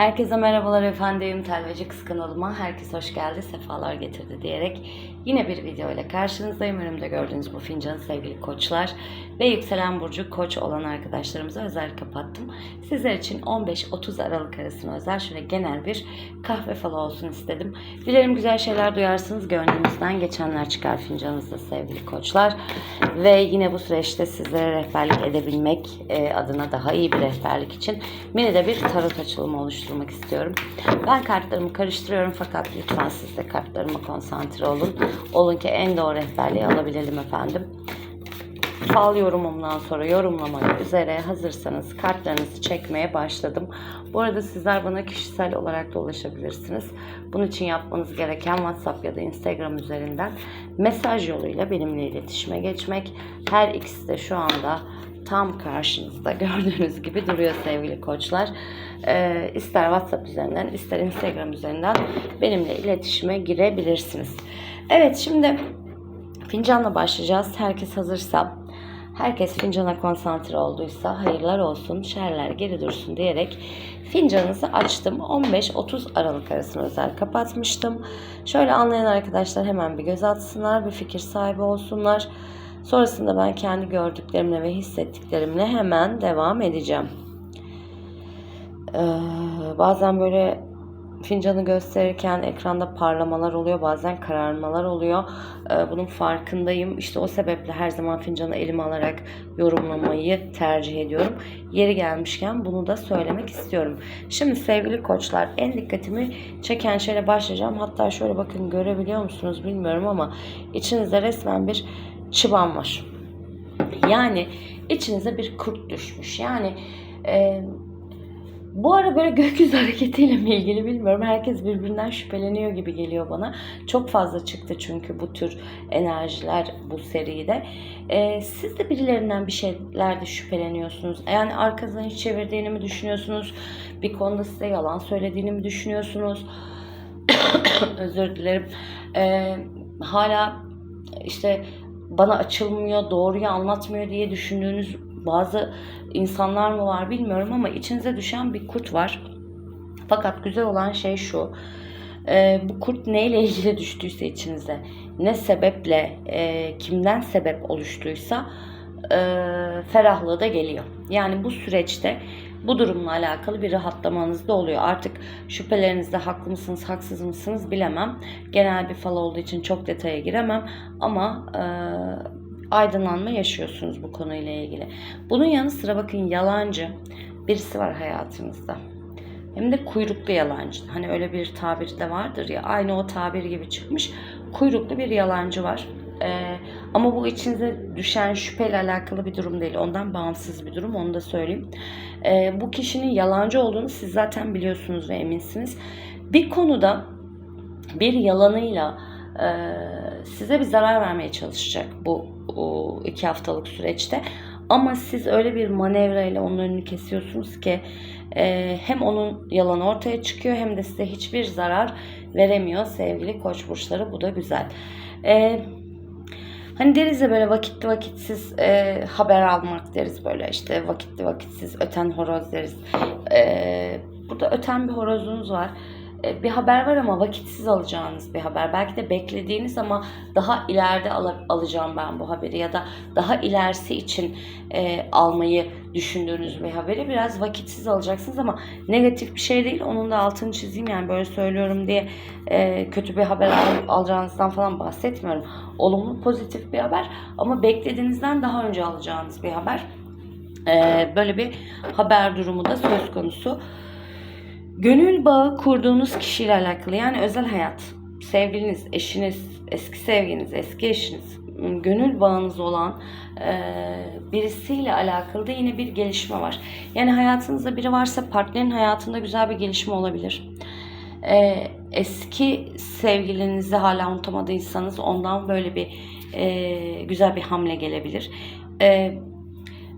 Herkese merhabalar efendim. Telveci Kız kanalıma herkes hoş geldi, sefalar getirdi diyerek yine bir video ile karşınızdayım. Önümde gördüğünüz bu fincanı sevgili koçlar ve yükselen burcu koç olan arkadaşlarımıza özel kapattım. Sizler için 15-30 Aralık arasına özel şöyle genel bir kahve falı olsun istedim. Dilerim güzel şeyler duyarsınız. Gönlünüzden geçenler çıkar fincanınızda sevgili koçlar. Ve yine bu süreçte sizlere rehberlik edebilmek e, adına daha iyi bir rehberlik için mini de bir tarot açılımı oluşturmak istiyorum. Ben kartlarımı karıştırıyorum fakat lütfen siz de kartlarıma konsantre olun. Olun ki en doğru rehberliği alabilelim efendim. Fal yorumumdan sonra yorumlamaya üzere hazırsanız kartlarınızı çekmeye başladım. Bu arada sizler bana kişisel olarak da ulaşabilirsiniz. Bunun için yapmanız gereken WhatsApp ya da Instagram üzerinden mesaj yoluyla benimle iletişime geçmek. Her ikisi de şu anda tam karşınızda gördüğünüz gibi duruyor sevgili koçlar. Ee, ister WhatsApp üzerinden ister Instagram üzerinden benimle iletişime girebilirsiniz. Evet şimdi fincanla başlayacağız. Herkes hazırsa Herkes fincana konsantre olduysa hayırlar olsun, şerler geri dursun diyerek fincanınızı açtım. 15-30 Aralık arasını özel kapatmıştım. Şöyle anlayan arkadaşlar hemen bir göz atsınlar, bir fikir sahibi olsunlar. Sonrasında ben kendi gördüklerimle ve hissettiklerimle hemen devam edeceğim. Ee, bazen böyle fincanı gösterirken ekranda parlamalar oluyor bazen kararmalar oluyor. Ee, bunun farkındayım. İşte o sebeple her zaman fincanı elime alarak yorumlamayı tercih ediyorum. Yeri gelmişken bunu da söylemek istiyorum. Şimdi sevgili koçlar en dikkatimi çeken şeyle başlayacağım. Hatta şöyle bakın görebiliyor musunuz bilmiyorum ama içinizde resmen bir çıban var yani içinize bir kurt düşmüş yani e, bu ara böyle gökyüzü hareketiyle mi ilgili bilmiyorum. Herkes birbirinden şüpheleniyor gibi geliyor bana. Çok fazla çıktı çünkü bu tür enerjiler bu seride. Ee, siz de birilerinden bir şeylerde şüpheleniyorsunuz. Yani arkanızdan hiç çevirdiğini mi düşünüyorsunuz? Bir konuda size yalan söylediğini mi düşünüyorsunuz? Özür dilerim. Ee, hala işte bana açılmıyor, doğruyu anlatmıyor diye düşündüğünüz bazı insanlar mı var bilmiyorum ama içinize düşen bir kurt var. Fakat güzel olan şey şu. E, bu kurt neyle ilgili düştüyse içinize, ne sebeple, e, kimden sebep oluştuysa e, ferahlığı da geliyor. Yani bu süreçte bu durumla alakalı bir rahatlamanız da oluyor. Artık şüphelerinizde haklı mısınız, haksız mısınız bilemem. Genel bir fal olduğu için çok detaya giremem ama e, aydınlanma yaşıyorsunuz bu konuyla ilgili. Bunun yanı sıra bakın yalancı birisi var hayatınızda. Hem de kuyruklu yalancı. Hani öyle bir tabir de vardır ya. Aynı o tabir gibi çıkmış. Kuyruklu bir yalancı var. Ee, ama bu içinize düşen şüpheyle alakalı bir durum değil. Ondan bağımsız bir durum. Onu da söyleyeyim. Ee, bu kişinin yalancı olduğunu siz zaten biliyorsunuz ve eminsiniz. Bir konuda bir yalanıyla e, size bir zarar vermeye çalışacak bu o iki haftalık süreçte. Ama siz öyle bir manevra ile onun önünü kesiyorsunuz ki e, hem onun yalanı ortaya çıkıyor hem de size hiçbir zarar veremiyor sevgili koç burçları. Bu da güzel. E, hani deriz ya böyle vakitli vakitsiz e, haber almak deriz böyle işte vakitli vakitsiz öten horoz deriz. E, burada öten bir horozunuz var bir haber var ama vakitsiz alacağınız bir haber. Belki de beklediğiniz ama daha ileride al- alacağım ben bu haberi ya da daha ilerisi için e, almayı düşündüğünüz bir haberi biraz vakitsiz alacaksınız ama negatif bir şey değil. Onun da altını çizeyim yani böyle söylüyorum diye e, kötü bir haber al- alacağınızdan falan bahsetmiyorum. Olumlu pozitif bir haber ama beklediğinizden daha önce alacağınız bir haber. E, böyle bir haber durumu da söz konusu. Gönül bağı kurduğunuz kişiyle alakalı yani özel hayat, sevgiliniz, eşiniz, eski sevginiz, eski eşiniz, gönül bağınız olan e, birisiyle alakalı da yine bir gelişme var. Yani hayatınızda biri varsa partnerin hayatında güzel bir gelişme olabilir. E, eski sevgilinizi hala unutamadıysanız ondan böyle bir e, güzel bir hamle gelebilir. E,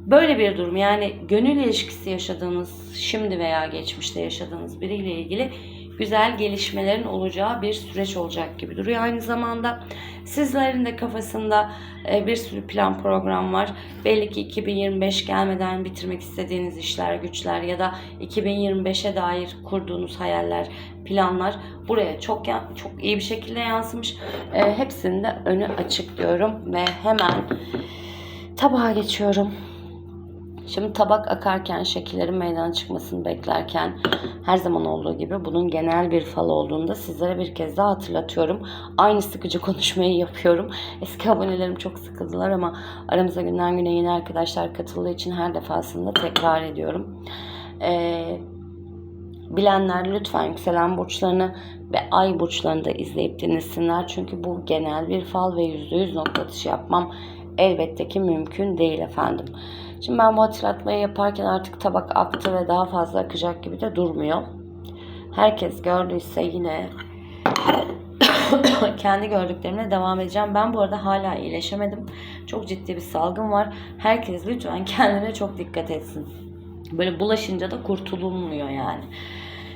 Böyle bir durum yani gönül ilişkisi yaşadığınız, şimdi veya geçmişte yaşadığınız biriyle ilgili güzel gelişmelerin olacağı bir süreç olacak gibi duruyor. Aynı zamanda sizlerin de kafasında e, bir sürü plan program var. Belli ki 2025 gelmeden bitirmek istediğiniz işler, güçler ya da 2025'e dair kurduğunuz hayaller, planlar buraya çok çok iyi bir şekilde yansımış. E, hepsinin de önü açık diyorum ve hemen tabağa geçiyorum. Şimdi tabak akarken, şekillerin meydana çıkmasını beklerken her zaman olduğu gibi bunun genel bir fal olduğunu da sizlere bir kez daha hatırlatıyorum. Aynı sıkıcı konuşmayı yapıyorum. Eski abonelerim çok sıkıldılar ama aramıza günden güne yeni arkadaşlar katıldığı için her defasında tekrar ediyorum. Ee, bilenler lütfen yükselen burçlarını ve ay burçlarını da izleyip dinlesinler. Çünkü bu genel bir fal ve %100 nokta atışı yapmam elbette ki mümkün değil efendim. Şimdi ben bu hatırlatmayı yaparken artık tabak aktı ve daha fazla akacak gibi de durmuyor. Herkes gördüyse yine kendi gördüklerimle devam edeceğim. Ben bu arada hala iyileşemedim. Çok ciddi bir salgın var. Herkes lütfen kendine çok dikkat etsin. Böyle bulaşınca da kurtulunmuyor yani.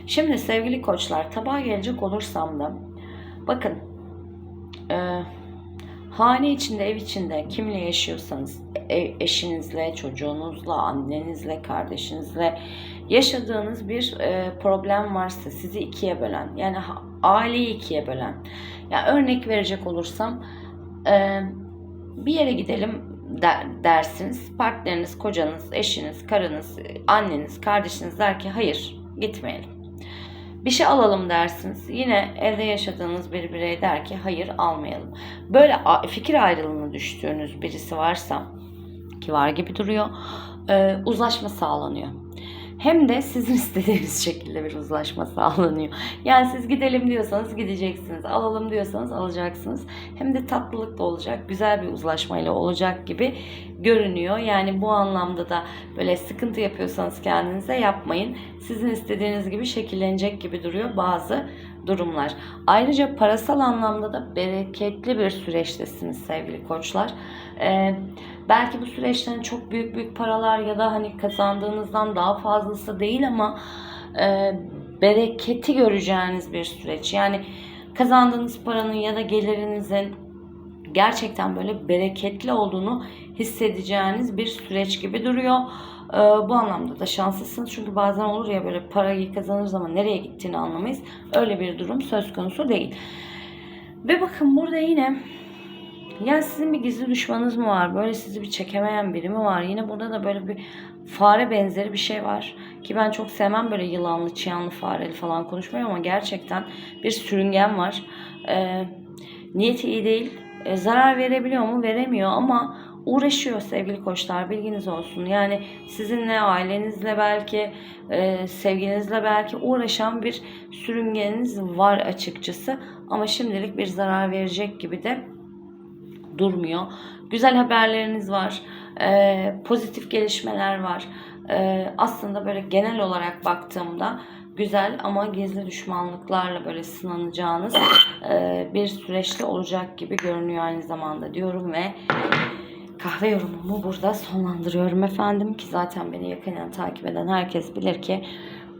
Şimdi sevgili koçlar tabağa gelecek olursam da bakın e, hane içinde ev içinde kimle yaşıyorsanız e- eşinizle, çocuğunuzla, annenizle, kardeşinizle yaşadığınız bir e, problem varsa sizi ikiye bölen yani aileyi ikiye bölen ya örnek verecek olursam e, bir yere gidelim der, dersiniz partneriniz, kocanız, eşiniz, karınız, anneniz, kardeşiniz der ki hayır gitmeyelim. Bir şey alalım dersiniz. Yine evde yaşadığınız bir birey der ki hayır almayalım. Böyle fikir ayrılığına düştüğünüz birisi varsa ki var gibi duruyor. e, uzlaşma sağlanıyor. Hem de sizin istediğiniz şekilde bir uzlaşma sağlanıyor. Yani siz gidelim diyorsanız gideceksiniz. Alalım diyorsanız alacaksınız. Hem de tatlılık da olacak. Güzel bir uzlaşmayla olacak gibi görünüyor. Yani bu anlamda da böyle sıkıntı yapıyorsanız kendinize yapmayın. Sizin istediğiniz gibi şekillenecek gibi duruyor bazı durumlar. Ayrıca parasal anlamda da bereketli bir süreçtesiniz sevgili koçlar. Ee, belki bu süreçten çok büyük büyük paralar ya da hani kazandığınızdan daha fazlası değil ama e, bereketi göreceğiniz bir süreç. Yani kazandığınız paranın ya da gelirinizin gerçekten böyle bereketli olduğunu hissedeceğiniz bir süreç gibi duruyor. Ee, bu anlamda da şanslısınız çünkü bazen olur ya böyle parayı kazanır zaman nereye gittiğini anlamayız. Öyle bir durum söz konusu değil. Ve bakın burada yine yani sizin bir gizli düşmanınız mı var? Böyle sizi bir çekemeyen biri mi var? Yine burada da böyle bir fare benzeri bir şey var. Ki ben çok sevmem böyle yılanlı, çıyanlı, fareli falan konuşmayı ama gerçekten bir sürüngen var. Ee, niyeti iyi değil. Ee, zarar verebiliyor mu? Veremiyor ama uğraşıyor sevgili koçlar bilginiz olsun. Yani sizinle, ailenizle belki, e, sevginizle belki uğraşan bir sürüngeniniz var açıkçası. Ama şimdilik bir zarar verecek gibi de durmuyor. Güzel haberleriniz var. Ee, pozitif gelişmeler var. Ee, aslında böyle genel olarak baktığımda güzel ama gizli düşmanlıklarla böyle sınanacağınız e, bir süreçte olacak gibi görünüyor aynı zamanda diyorum ve kahve yorumumu burada sonlandırıyorum efendim ki zaten beni yakından takip eden herkes bilir ki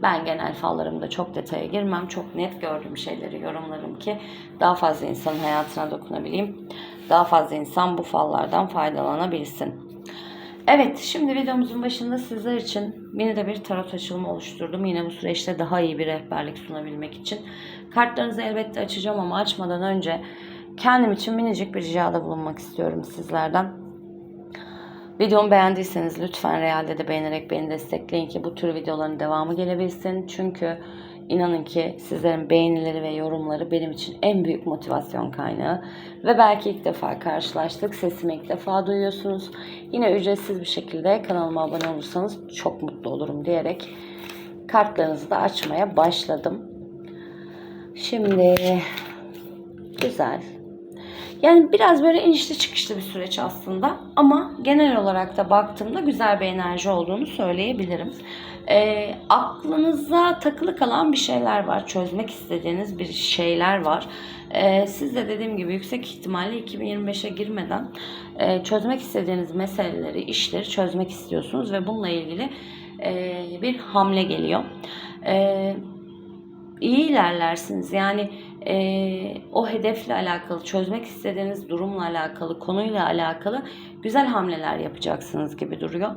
ben genel fallarımda çok detaya girmem. Çok net gördüğüm şeyleri yorumlarım ki daha fazla insanın hayatına dokunabileyim. Daha fazla insan bu fallardan faydalanabilsin. Evet, şimdi videomuzun başında sizler için yine de bir tarot açılımı oluşturdum. Yine bu süreçte daha iyi bir rehberlik sunabilmek için. Kartlarınızı elbette açacağım ama açmadan önce kendim için minicik bir ricada bulunmak istiyorum sizlerden. Videomu beğendiyseniz lütfen realde de beğenerek beni destekleyin ki bu tür videoların devamı gelebilsin. Çünkü inanın ki sizlerin beğenileri ve yorumları benim için en büyük motivasyon kaynağı. Ve belki ilk defa karşılaştık. Sesimi ilk defa duyuyorsunuz. Yine ücretsiz bir şekilde kanalıma abone olursanız çok mutlu olurum diyerek kartlarınızı da açmaya başladım. Şimdi güzel. Yani biraz böyle inişli çıkışlı bir süreç aslında ama genel olarak da baktığımda güzel bir enerji olduğunu söyleyebilirim. Ee, aklınıza takılı kalan bir şeyler var, çözmek istediğiniz bir şeyler var. Ee, siz de dediğim gibi yüksek ihtimalle 2025'e girmeden e, çözmek istediğiniz meseleleri, işleri çözmek istiyorsunuz ve bununla ilgili e, bir hamle geliyor. E, iyi ilerlersiniz. Yani eee, o hedefle alakalı, çözmek istediğiniz durumla alakalı, konuyla alakalı güzel hamleler yapacaksınız gibi duruyor.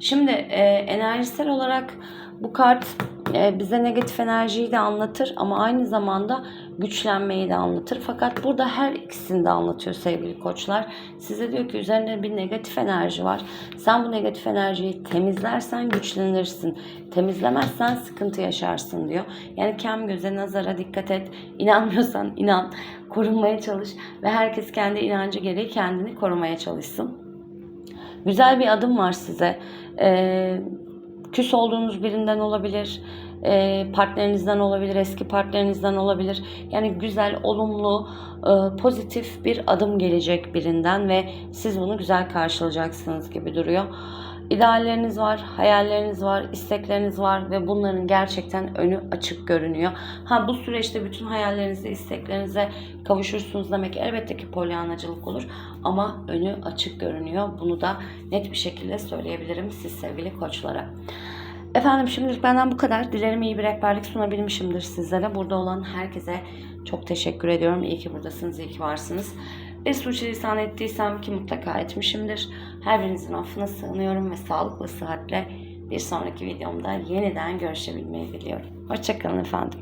Şimdi eee, enerjisel olarak bu kart eee, bize negatif enerjiyi de anlatır ama aynı zamanda güçlenmeyi de anlatır. Fakat burada her ikisini de anlatıyor sevgili koçlar. Size diyor ki üzerinde bir negatif enerji var. Sen bu negatif enerjiyi temizlersen güçlenirsin. Temizlemezsen sıkıntı yaşarsın diyor. Yani kem göze nazara dikkat et. İnanmıyorsan inan. Korunmaya çalış. Ve herkes kendi inancı gereği kendini korumaya çalışsın. Güzel bir adım var size. Ee, küs olduğunuz birinden olabilir, e, partnerinizden olabilir, eski partnerinizden olabilir. Yani güzel, olumlu, e, pozitif bir adım gelecek birinden ve siz bunu güzel karşılayacaksınız gibi duruyor. İdealleriniz var, hayalleriniz var, istekleriniz var ve bunların gerçekten önü açık görünüyor. Ha bu süreçte bütün hayallerinize, isteklerinize kavuşursunuz demek elbette ki polyanacılık olur ama önü açık görünüyor. Bunu da net bir şekilde söyleyebilirim siz sevgili koçlara. Efendim şimdilik benden bu kadar. Dilerim iyi bir rehberlik sunabilmişimdir sizlere. Burada olan herkese çok teşekkür ediyorum. İyi ki buradasınız, iyi ki varsınız. Bir suçu ettiysem ki mutlaka etmişimdir. Her birinizin affına sığınıyorum ve sağlıklı, sıhhatle bir sonraki videomda yeniden görüşebilmeyi diliyorum. Hoşçakalın efendim.